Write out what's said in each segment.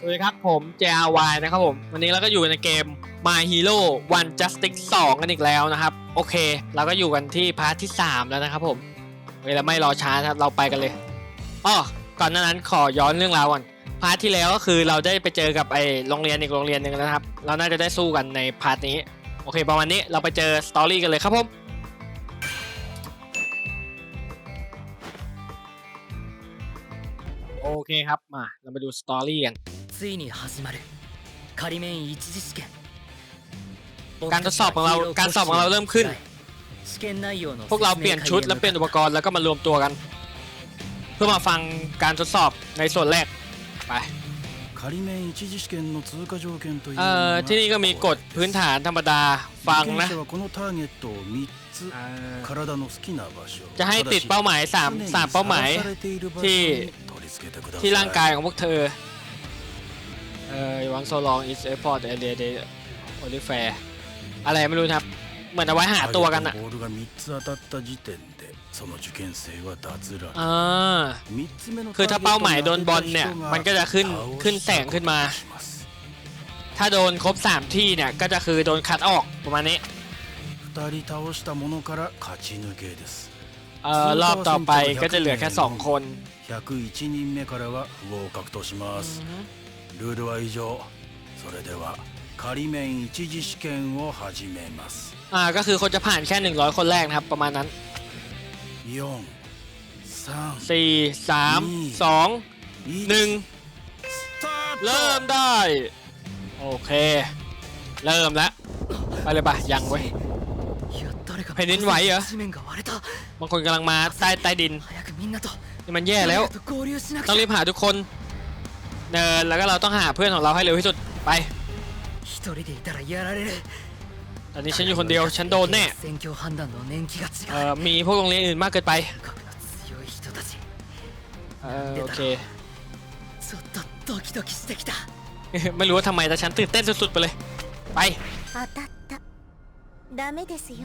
สวัสดีครับผม JRY นะครับผม วันนี้เราก็อยู่ในเกม My Hero One Justice 2 กันอีกแล้วนะครับ โอเค เราก็อยู่กันที่พาร์ทที่ 3 แล้วนะครับผมเวลาไม่รอช้าครับเราไปกันเลยอ้อก่อนหน้านั้นขอย้อนเรื่องราวก่อนพาร์ทที่แล้วก็คือเราได้ไปเจอกับไอ้โรงเรียนอีกโรงเรียนหนึ่งแล้วนะครับ เราน่าจะได้สู้กันในพาร์ทนี้ โอเค ประมาณนี้เราไปเจอสตอรี่กันเลยครับผม โอเคครับ มาเรามาดูสตอรี่กัน ついに始まる仮面一次試験 การทดสอบของเราการสอบของเราเริ่มขึ้น 試験内容の พวกเราเปลี่ยนชุดและเปลี่ยนอุปกรณ์แล้วก็มารวมตัวกัน เพื่อมาฟังการทดสอบในส่วนแรกไป 仮面一次試験の通過条件という เอ่อที่นี่ก็มีกฎพื้นฐานธรรมดาฟัง 受験 นะ 者はこのターゲットを3つ เอ่อ 体の好きな場所 จะให้ติดเป้าหมาย3 3เป้าหมาย ที่ ที่ร่างกายของพวกเธอ เอ่อ one so long is airport area day only fair อะไรไม่รู้นะครับ เหมือนเอาไว้หาตัวกันอะ ボールが3つ当たった時点でその受験生は脱落 อ่า 3つ目の คือถ้าเป้าหมายโดนบอลเนี่ยมันก็จะขึ้นขึ้นแสงขึ้นมา ถ้าโดนครบ 3 ที่เนี่ย ก็จะคือโดนคัดออกประมาณนี้ 2人倒したものから勝ち抜けです เอ่อ รอบต่อไปก็จะเหลือแค่ 2 คน 101人目からは不合格としますルールは以上それでは仮面一次試験を始めます อ่า ก็คือคนจะผ่านแค่ 100 คนแรกนะครับ ประมาณนั้น 4 3 4 3 2 1 スタート เริ่มได้ โอเค เริ่มแล้ว ไปเลยปะยังเว้ย いや誰か แผ่นดินไหวเหรอบางคนกำลังมาใต้ใต้ดินมันแย่แล้วต้องรีบหาทุกคนเนินแล้วก็เราต้องหาเพื่อนของเราให้เร็วที่สุดไปตอนนี้ฉันอยู่คนเดียวฉันโดนแน่เอ่อมีพวกโรงเรียนอื่นมากเกินไปโอเคไม่รู้ว่าทำไมแต่ฉันตื่นเต้นสุดๆไปเลยไป ダメですよ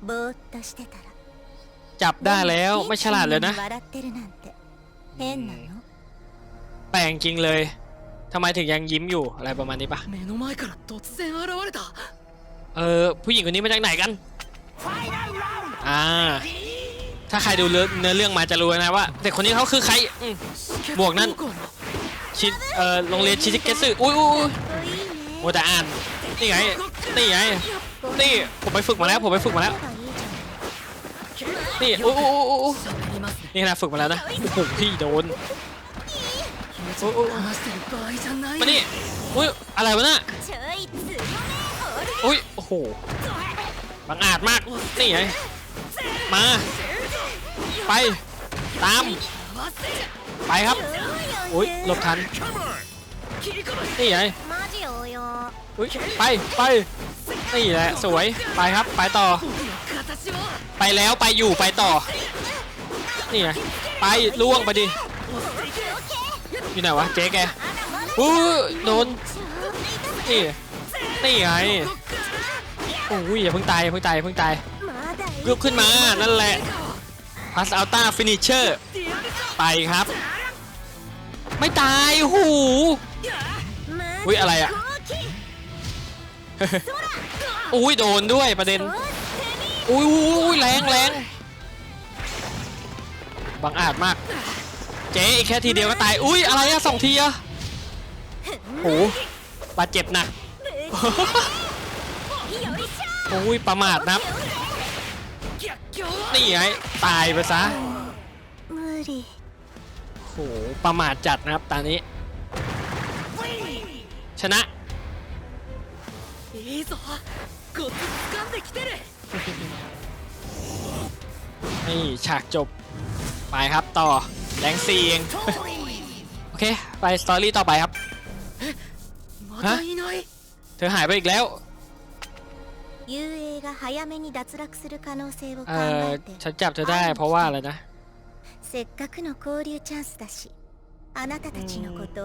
ぼーっとしてたらจับได้แล้วไม่ฉลาดเลยนะแปลงจริงเลยทำไมถึงยังยิ้มอยู่อะไรประมาณนี้ปะเออผู้หญิงคนนี้มาจากไหนกันอ่าถ้าใครดูเนื้อเรื่องมาจะรู้นะว่าเด็กคนนี้เขาคือใครบวกนั่นชิเออโรงเรียนชิจิเกสึอุ้ยอุ้ยโมตะอ่านนี่ไงนี่ไง นี่ผมไปฝึกมาแล้วผมไปฝึกมาแล้วนี่โอ้โหนี่ขนาดฝึกมาแล้วนะโอ้โหพี่โดนมานี่อุ้ยอะไรวะน่ะอุ้ยโอ้โหบังอาจมากนี่ไงมาไปตามไปครับอุ้ยหลบทันนี่ไงอุ้ยไปไป นี่แหละสวยไปครับไปต่อ ไปแล้วไปอยู่ไปต่อ นี่ไงไปล่วงไปดิอยู่ไหนวะเจ๊แกอู้โดนนี่นี่ไงโอ้ยอย่าเพิ่งตายเพิ่งตายเพิ่งตายลุกขึ้นมานั่นแหละพัสอัลต้าฟินิเชอร์ไปครับ ไม่ตายหูอุ้ยอะไรอะ อุ้ยโดนด้วยประเด็น อุ้ยอุ้ยแรงแรงบังอาจมาก เจ๊อีกแค่ทีเดียวก็ตาย อุ้ยอะไรอะสองทีอะโอ้บาดเจ็บนะกโอ้ยประมาทนะนี่ไงตายไปซะโหประมาทจัดนะครับตอนนี้ ชนะ コツ掴んできてる นี่ฉากจบ ไปครับต่อแรงซีเอง โอเค ไปสตอรี่ต่อไปครับ またいない เธอหายไปอีกแล้ว 遊泳が早めに脱落する可能性を考 เอ่อ えて ฉันจับเธอได้เพราะว่าอะไรนะ せっかくの交流チャンスだしあなたたちのこと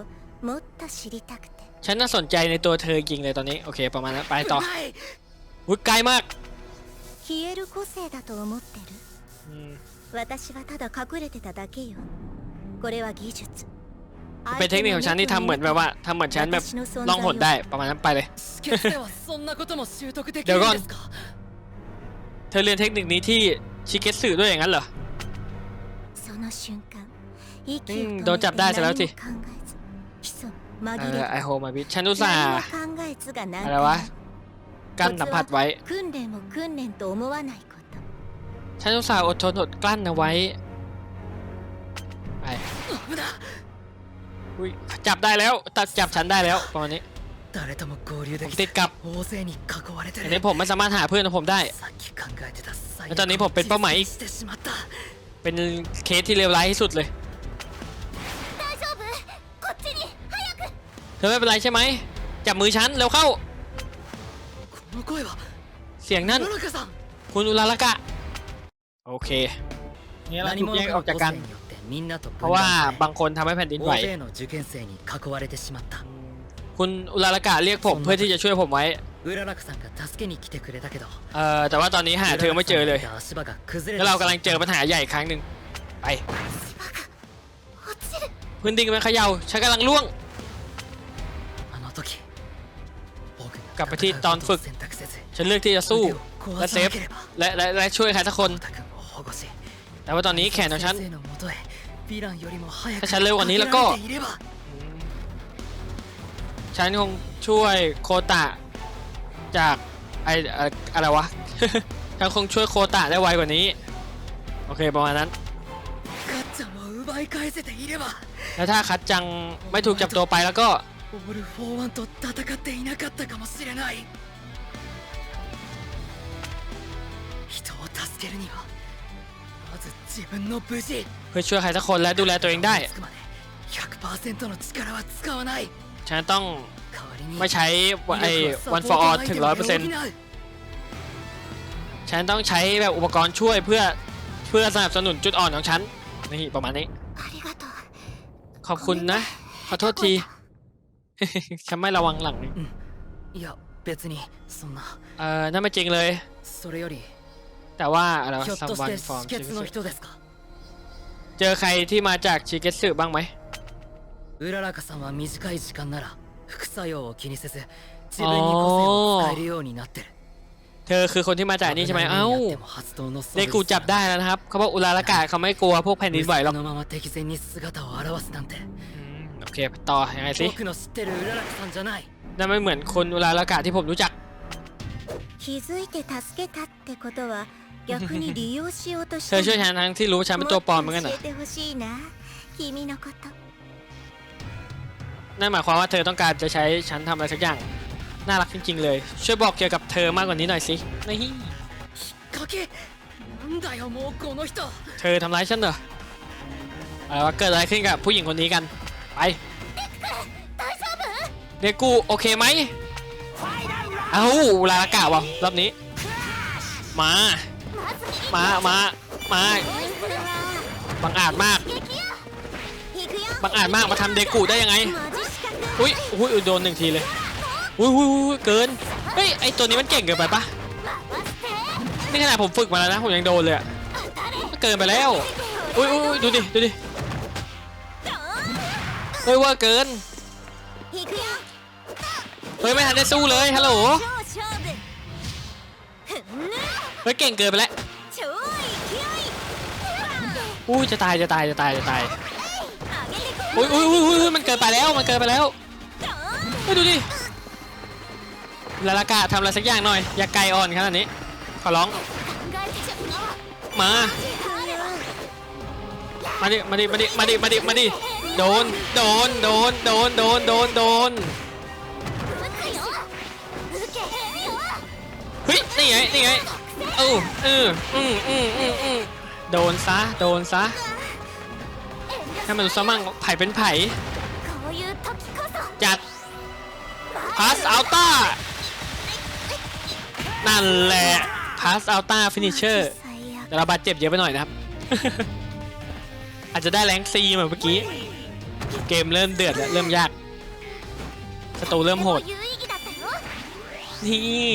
もっと知りたくて ฉันน่าสนใจในตัวเธอจริงเลยตอนนี้ โอเค ประมาณนั้นไปต่อ ない อุ้ยไกลมาก 消える個性だと思ってる อืม 私はただ隠れてただけよこれは技術 เป็นเทคนิคของฉันที่ทำเหมือนแบบว่าทำเหมือนฉันแบบล่องหนได้ประมาณนั้นไปเลย 試験ではそんなことも習得できเดี๋ยวก่อน るんですか เธอเรียนเทคนิคนี้ที่ชิเกตสึด้วยอย่างนั้นเหรอ その瞬間息をうん止めてどうちゃบได้ซะแล้วสิ 何も考えず潜む紛 เอ れ อไอ ず โฮมาบิฉันอุตส่าห์ 何も考えずが何 อะไร か วะ กั้นสัมผัสไว้ 訓練を訓練と思わないこと ฉันอุตส่าห์อดทนอดกลั้นเอาไว้ไป 危な อุ้ยจับได้แล้วตัดจับฉันได้แล้วตอนนี้ 誰とも合流で ผม き ติ て ดกับ 大勢に囲われて อัน る นี้ผมไม่สามารถหาเพื่อนของผมได้ さっき考えてた最えっとねผมเป็นเป้าหมายอีก 実践してしまった เป็นเคสที่เลวร้ายที่สุดเลย 大丈夫こっちに早く เธอไม่เป็นไรใช่ไหม จับมือฉันเร็วเข้า この声は เสียงนั่น คุณอุลาละกะ โอเคเนี่ยเราถูกแยกออกจากกัน เพราะว่าบางคนทำให้แผ่นดินไหวคุณอุลาละกะเรียกผมเพื่อที่จะช่วยผมไว้ เอ่อแต่ว่าตอนนี้หาเธอไม่เจอเลย แล้วเรากำลังเจอปัญหาใหญ่ครั้งหนึ่งไปพื้นดินมันเขย่าฉันกำลังล่วง กลับไปที่ตอนฝึก ฉันเลือกที่จะสู้ และเซฟและและและช่วยใครสักคน แต่ว่าตอนนี้แขนของฉัน ถ้าฉันเร็วกว่านี้แล้วก็ ฉันคงช่วยโคตะ จากไออะไรวะ ฉันคงช่วยโคตะได้ไวกว่านี้ โอเคประมาณนั้น แล้วถ้าคัดจังไม่ถูกจับตัวไปแล้วก็ 人を助けるにはまず自分の無事 เพื่อช่วยใครสักคนและดูแลตัวเองได้ つくまで100%の力は使わない ฉันต้อง 代わりに ไม่ใช้ไอ้ one for all ถึงร้อยเปอร์เซ็นต์ฉันต้องใช้แบบอุปกรณ์ช่วยเพื่อเพื่อสนับสนุนจุดอ่อนของฉันนี่ประมาณนี้ ありがとう ขอบคุณนะ ขอโทษที ฉันไม่ระวังหลังนี่ いや別にそんな เออนั่นไม่จริงเลย それより แต่ว่าอะไรวะ ひょっとし someone て from 止血の Shigetsu 人ですか เจอใครที่มาจากชิเกตสึบ้างไหม うららかさんは短い時間なら副作用を気にせず自分に個性を使えるようになってる เธอคือคนที่มาจากนี่ใช่ไหมเอ้า 危ない目に遭っても発動の素 เดกูจับได้แล้วนะครับ เขาบอกอุลาละกาเขาไม่กลัวพวกแผ่นดินไหวหรอก このまま敵前に姿を現すなんて อืมโอเค ต่อยังไงสิ 僕の知ってるうららくさんじゃない นั่นไม่เหมือนคนอุลาละกาที่ผมรู้จัก 気づいて助けたってことは 逆に利用しようとし เธ た อช่วยฉันทั้งที่รู้ว่าฉันเป็นตัวปลอมเหมือนกันเหร 教 อ えてほしいな君のこと นั่นหมายความว่าเธอต้องการจะใช้ฉันทำอะไรสักอย่าง น่ารักจริง ๆ เลย ช่วยบอกเกี่ยวกับเธอมากกว่านี้หน่อยสินี่ かけなんだよもうこの人 เธอทำร้ายฉันเหรออะไรวะเกิดอะไรขึ้นกับผู้หญิงคนนี้กัน ไปเดกูโอเคไหมเอ้าอุลาละกาวะรอบนี้ มา มามามาบังอาจมากบังอาจมากมาทำเด็กูได้ยังไงอุ้ยอุ้ยโดนหนึ่งทีเลยอุ้ยอุ้ยเกินเฮ้ยไอตัวนี้มันเก่งเกินไปปะนี่ขนาดผมฝึกมาแล้วนะผมยังโดนเลยอะเกินไปแล้วอุ้ยอุ้ยดูดิดูดิเฮ้ยว่าเกินเฮ้ยไม่ทันได้สู้เลยฮัลโหลเฮ้ยเก่งเกินไปแล้ว อุ้ยจะตายจะตายจะตายจะตายอุ้ยอุ้ยอุ้ยอุ้ยมันเกิดไปแล้วมันเกิดไปแล้วไปดูดิลาลากาทำอะไรสักอย่างหน่อย อย่าไกลอ่อนขนาดนี้ ขอร้อง มา มาดิ มาดิ มาดิ มาดิ มาดิ มาดิ โดน โดน โดน โดน โดน โดน โดน เฮ้ย นี่ไง นี่ไง เออเอออืมอืมอืมอ โดนซะ โดนซะ ให้มันสมั่งไผ่เป็นไผ่ จัดพาสอัลต้า นั่นแหละพาสอัลต้าฟินิชเชอร์แต่เราบาดเจ็บเยอะไปหน่อยนะครับ อาจจะได้แรงซีเหมือนเมื่อกี้ เกมเริ่มเดือดแล้วเริ่มยากศัตรูเริ่มโหด นี่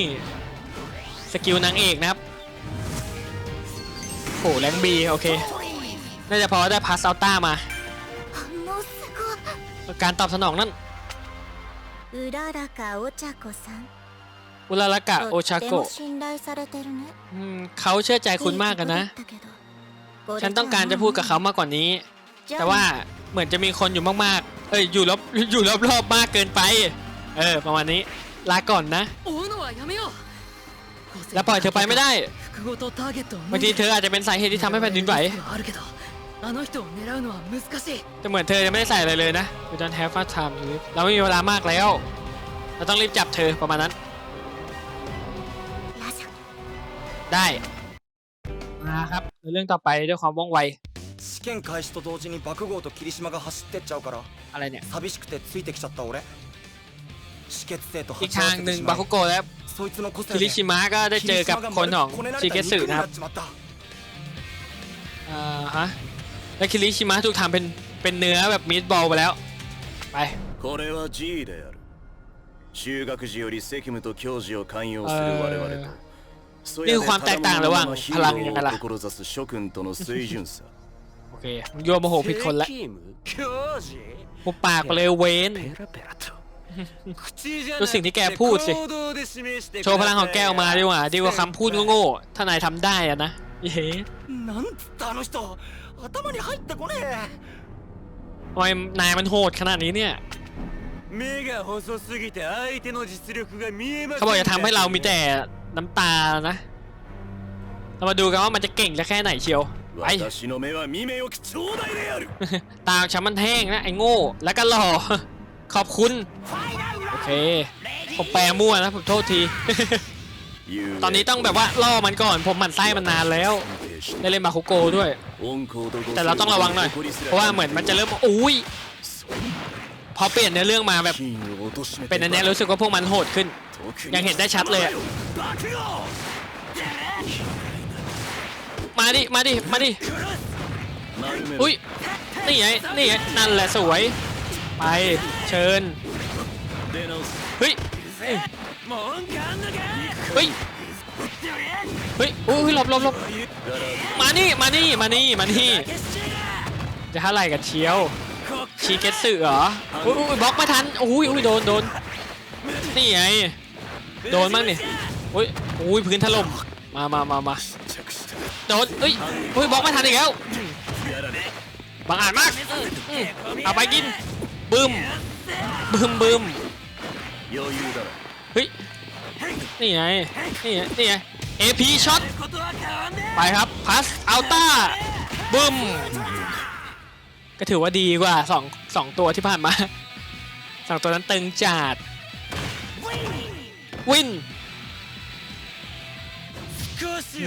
สกิลนางเอกนะครับ โอ้โหแรงบีโอเค น่าจะพอได้พาสเอาต้ามา การตอบสนองนั้นอุรารากะโอชาโกซังอุราลากะโอชาโกเขาเชื่อใจคุณมากกันนะ ฉันต้องการจะพูดกับเขามากกว่านี้ แต่ว่าเหมือนจะมีคนอยู่มากๆ เอ้ยอยู่รอบอยู่รอบรอบมากเกินไป เออประมาณนี้ลาก่อนนะ แล้วปล่อยเธอไปไม่ได้ 複合とターゲットを บางทีเธออาจจะเป็นสาเหตุที่ทำให้แผ่นดินไหว あるけどあの人を狙うのは難しい แต่เหมือนเธอจะไม่ได้ใส่อะไรเลยนะ We don't have much time to live เราไม่มีเวลามากแล้ว เราต้องรีบจับเธอประมาณนั้น ラジャ ได้ มาครับในเรื่องต่อไปด้วยความว่องไว 試験開始と同時に爆豪と霧島が走ってっちゃうから อะไรเนี่ย 寂しくてついてきちゃった俺止血生と อีก 鉢合 ทา わ ง せ หนึ่ て ง し บา まい คุ โกะและ そいつの個 คิ 性 ริ で ชิมะก็ได้เจอกับคนของ こねられ ชิ た เก 肉 สึ に นะครับ なっちまった อ่าฮะ และคิริชิมะถูกทำเป็นเป็นเนื้อแบบมีดบอลไปแล้ว ไป これは G である修学時より責務と教授を寛容する我々とそนี่คือความแตกต่างระหว่างพลังยังไงล่ะ 志す諸君との水準差 โอเคมึงโยนโมโหผิดคนละ 責務教授 หุบปากไปเลยเวน ペラペラと口じゃ ดู な สิ่ง く ที่แก て พูดสิ 行動で示して โชว์พลังของแกออกมาดีกว่า ดีกว่าคำพูดโง่ๆถ้านายทำได้อะนะเย้ なんつったあの人頭に入ってこねえ ทำไมนายมันโหดขนาดนี้เนี่ย 目が細すぎて相手の実力が見えません เขาบอกจะทำให้เรามีแต่น้ำตานะ เรามาดูกันว่ามันจะเก่งจะแค่ไหนเชียว ไป 私の目は見目よき頂戴である ตาฉันมันแห้งนะไอ้โง่ แล้วก็หล่อ ขอบคุณ โอเค ผมแปลมั่วนะผมโทษที ตอนนี้ต้องแบบว่าล่อมันก่อน ผมหมั่นไส้มันนานแล้ว ได้เล่นมาคุโกด้วย แต่เราต้องระวังหน่อย เพราะว่าเหมือนมันจะเริ่ม อุ้ย พอเปลี่ยนเนื้อเรื่องมาแบบ เป็นอันนี้รู้สึกว่าพวกมันโหดขึ้น ยังเห็นได้ชัดเลยมาดิ มาดิ มาดิ อุ้ย นี่ไง นี่ไง นั่นแหละสวย ไปเชิญเฮ้ยเฮ้ยเฮ้ยโอ้ยหลบหลบหลบมานี่มานี่มานี่มานี่จะท่าไรกันเชียวชีเกตสึเหรออุ้ยบล็อกไม่ทันอุ้ยอุ้ยโดนโดนนี่ไงโดนมั้งนี่อุ้ยอุ้ยพื้นถล่มมามามามาโดนเอ้ยอุ้ยบล็อกไม่ทันอีกแล้วบางอาจมากเอาไปกิน บึ้มบึ้มบึ้มเฮ้ยนี่ไงนี่ไงนี่ไงเอพีช็อตไปครับพัสอัลต้าบึ้มก็ถือว่าดีกว่าสองสองตัวที่ผ่านมาสองตัวนั้นตึงจัดวิน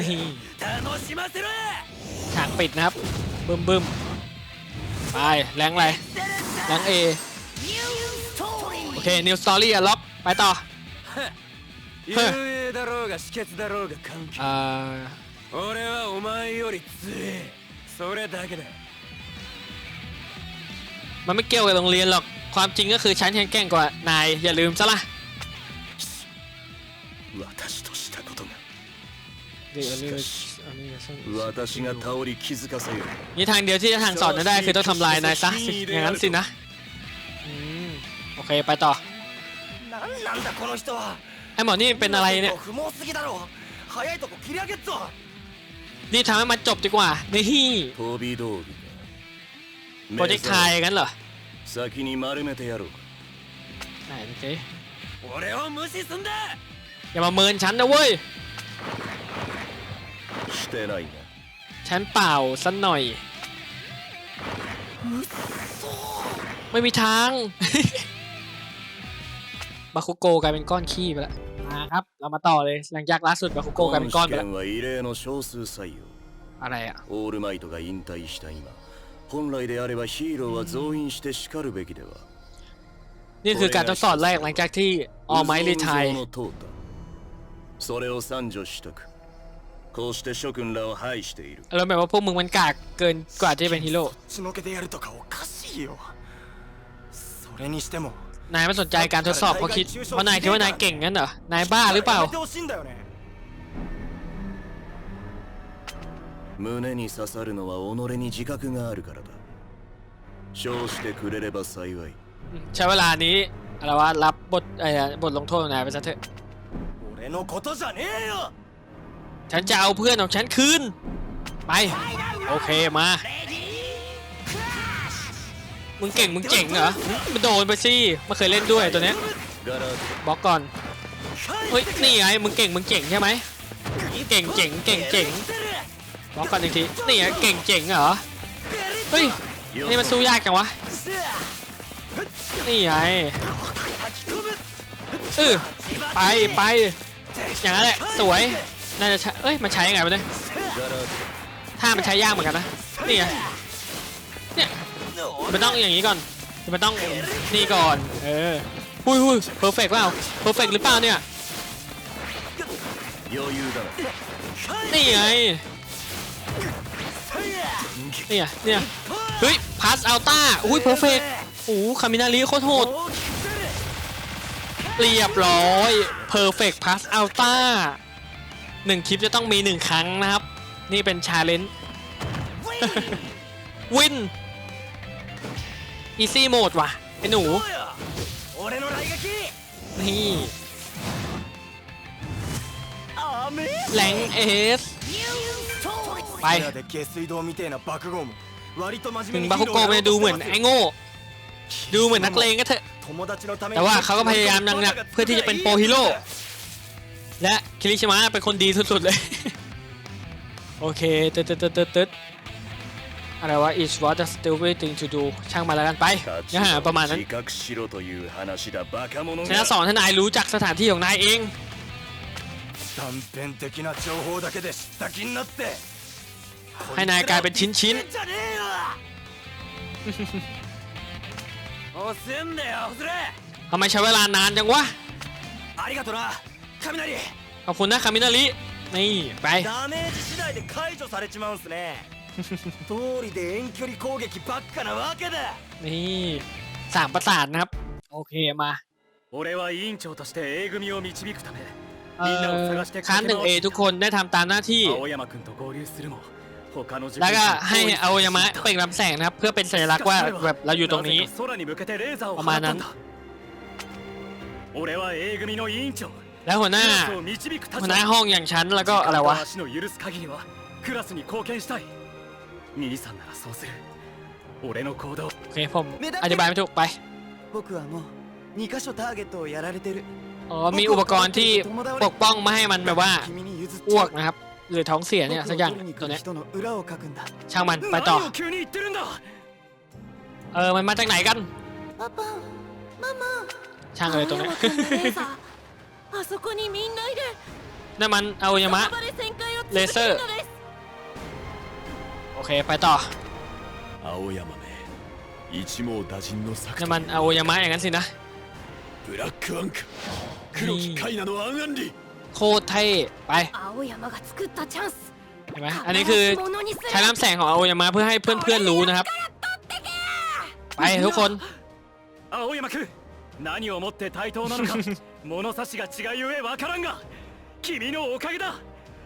นี่ฉากปิดนะครับบึ้มบึ้มไปแรงไร แรงเอโอเค นิวสตอรี่อะล็อก ไปต่อ 遊泳だろうが止血だろうが関係 เอ่อ 俺はお前より強えそれだけだ มันไม่เกี่ยวกับโรงเรียนหรอก ความจริงก็คือฉันแข็งแกร่งกว่านาย อย่าลืมซะละ 私としたことが เดี๋ยวเลือก 私が倒り気づかせよう นี่ทางเดียวที่จะทางสอนนั้นได้คือต้องทำลายนายซะสิอย่างนั้นสินะอืมโอเคไปต่อ なんなんだこの人は ไอหมอนี่เป็นอะไรเนี่ย 不毛すぎだろ早いとこ切り上げっぞ รีบทำให้มันจบดีกว่านี่ 飛び道具 โปรเจกต์ไทยกันเหรอ 先に丸めてやろうか ไหนโอเค 俺を無視すんだ อย่ามาเมินฉันนะเว้ย してないな ฉันเปล่าสักหน่อย ไม่มีทาง บาคุโกกลายเป็นก้อนขี้ไปแล้วมาครับ เรามาต่อเลย หลังจากล่าสุดบาคุโกกลายเป็นก้อนไปแล้ว は異例の少数採用 อะไรอ่ะ オールマイトが引退した今本来であればヒーローは増員してしかるべきでは นี่คือการทดสอบแรกหลังจากที่ออไมลีไทย 無造の淘汰それを賛助したく こうして諸君らを排している แล้วแบบว่าพวกมึงมันกากเกินกว่าที่จะเป็นฮีโร่ 血の気でやるとかおかしいよそれにしても นายไม่สนใจการทดสอบเพราะคิดเพราะนายคิดว่านายเก่งงั้นเหรอ นายบ้าหรือเปล่า やめてほしいんだよね胸に刺さるのは己に自覚があるからだ称してくれれば幸い อืมใช้เวลานี้อะไรวะรับบทเอ่อบทลงโทษของนายไปซะเถอะ 俺のことじゃねえよ ฉันจะเอาเพื่อนของฉันคืน ไป โอเคมา มึงเก่งมึงเจ๋งเหรอมันโดนไปสิไม่เคยเล่นด้วยตัวเนี้ยบล็อกก่อนเฮ้ยนี่ไงมึงเก่งมึงเก่งใช่ไหมเก่งเจ๋งเก่งเจ๋งบล็อกก่อนอีกทีนี่ไงเก่งเจ๋งเหรอเฮ้ยนี่มันสู้ยากจังวะนี่ไงเออไปไปอย่างนั้นแหละสวย น่าจะเอ้ย มันใช้ยังไงวะเนี่ยถ้ามันใช้ยากเหมือนกันนะ นี่ไง เนี่ย มันต้องอย่างนี้ก่อน มันต้องนี่ก่อน เอออุ้ยอุ้ยเพอร์เฟกต์เปล่าเพอร์เฟกต์หรือเปล่าเนี่ย นี่ไง นี่ไงเนี่ย เฮ้ย พาสอัลต้า อุ้ยเพอร์เฟกต์โอ้คามินาลีโคตรโหดเรียบร้อยเพอร์เฟกต์พาสอัลต้า หนึ่งคลิปจะต้องมีหนึ่งครั้งนะครับ นี่เป็นชาเลนจ์วินอีซี่โหมดว่ะไอหนู นี่แหลงเอสไปถึงบาคุโกไปดูเหมือนไอ้โง่ ดูเหมือนนักเลงก็เถอะ แต่ว่าเขาก็พยายามหนักๆเพื่อที่จะเป็นโปรฮีโร่ และคิริชิมะเป็นคนดีสุดๆเลย โอเคตึ๊ดตึ๊ดตึ๊ดตึ๊ดอะไรวะ is what the stupid thing to do ช่างมาแล้วกันไปนะฮะประมาณนั้นชนะสอนท่านายรู้จักสถานที่ของนายเองให้นายกลายเป็นชิ้นชิ้นทำไมใช้เวลานานจังวะ ขอบคุณนะคามินารินี่ ไป ダメージ次第で解除されちまうんすね通りで遠距離攻撃ばっかなわけだ นี่สามประสาทนะครับ โอเคมา 俺は委員長として A 組を導くため เอ่อค้านหนึ่งเอทุกคนได้ทำตามหน้าที่ 青山君と合流するも他の受 แล้วก็ 験 ให้เอายามะเปล่งลำแสงนะครับ เพื่อเป็นสัญลักษณ์ว่าแบบเราอยู่ตรงนี้ なぜか空に向けてレーザーを放お前なんったんだ俺は A 組の委員長 แล้วหัวหน้าหัวหน้าห้องอย่างฉันแล้วก็อะไรวะโอเคผมอธิบายไม่ถูกไปอ๋อมีอุปกรณ์ที่ปกป้องไม่ให้มันแบบว่าอ้วกนะครับ หรือท้องเสียเนี่ยสักอย่างตัวเนี้ยช่างมันไปต่อเออมันมาจากไหนกันช่างเลยตัวเนี้ย あそこにみんないるนั่นมันอาโอยามะその場で旋回をโอเค ไปต่อ青山め一網打尽の策とนั่นมันอาโอยามะอย่างนั้นสินะブラックアンカ黒きカイのアンアンリโคตรเทไปไหมอันนี้คือใช้น้ำแสงของอาโอยามะเพื่อให้เพื่อนๆรู้นะครับ ไปทุกคน青山君何をもって対等な物差しが違いゆえわからんが君のおかげだ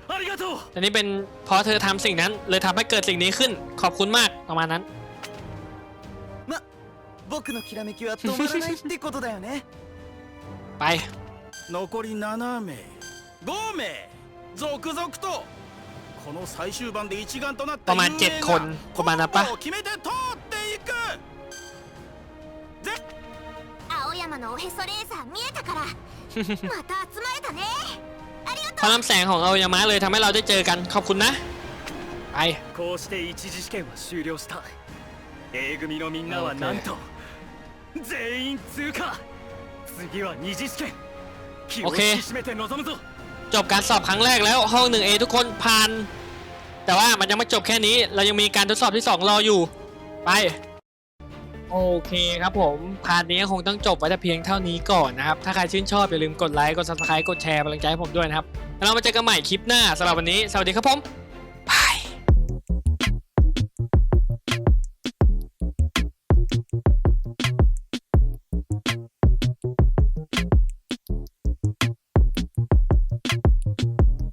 ありがとう อันนี้เป็นเพราะเธอทำสิ่งนั้น เลยทำให้เกิดสิ่งนี้ขึ้น ขอบคุณมากประมาณนั้น ま僕のきらめきは止まらないってことだよね ไป 残り7名5名続々とこの最終盤で一丸となっ ป た ระมาณ 雄英7 が คนประมาณนั้นปะ コンボを決めて通っ 山のおへそレーザー見えたからまた集まれたねありが เพราะลำแสงของเอายามะเลยทำให้เราได้เจอกันขอบคุณนะ ไป こうして一次試験は終了した A 組のみんなはなんと全員通過次は二次試験気を引き締めて臨むぞ จบการสอบครั้งแรกแล้วห้อง 1A ทุกคนผ่าน แต่ว่ามันยังไม่จบแค่นี้ เรายังมีการทดสอบที่ 2 รออยู่ ไป โอเคครับผมพาร์ทนี้คงต้องจบไว้แต่เพียงเท่านี้ก่อนนะครับ ถ้าใครชื่นชอบอย่าลืมกดไลค์ กด subscribe กดแชร์เป็นกำลังใจให้ผมด้วยนะครับ แล้วเรามาเจอกันใหม่คลิปหน้าสำหรับวันนี้ สวัสดีครับผม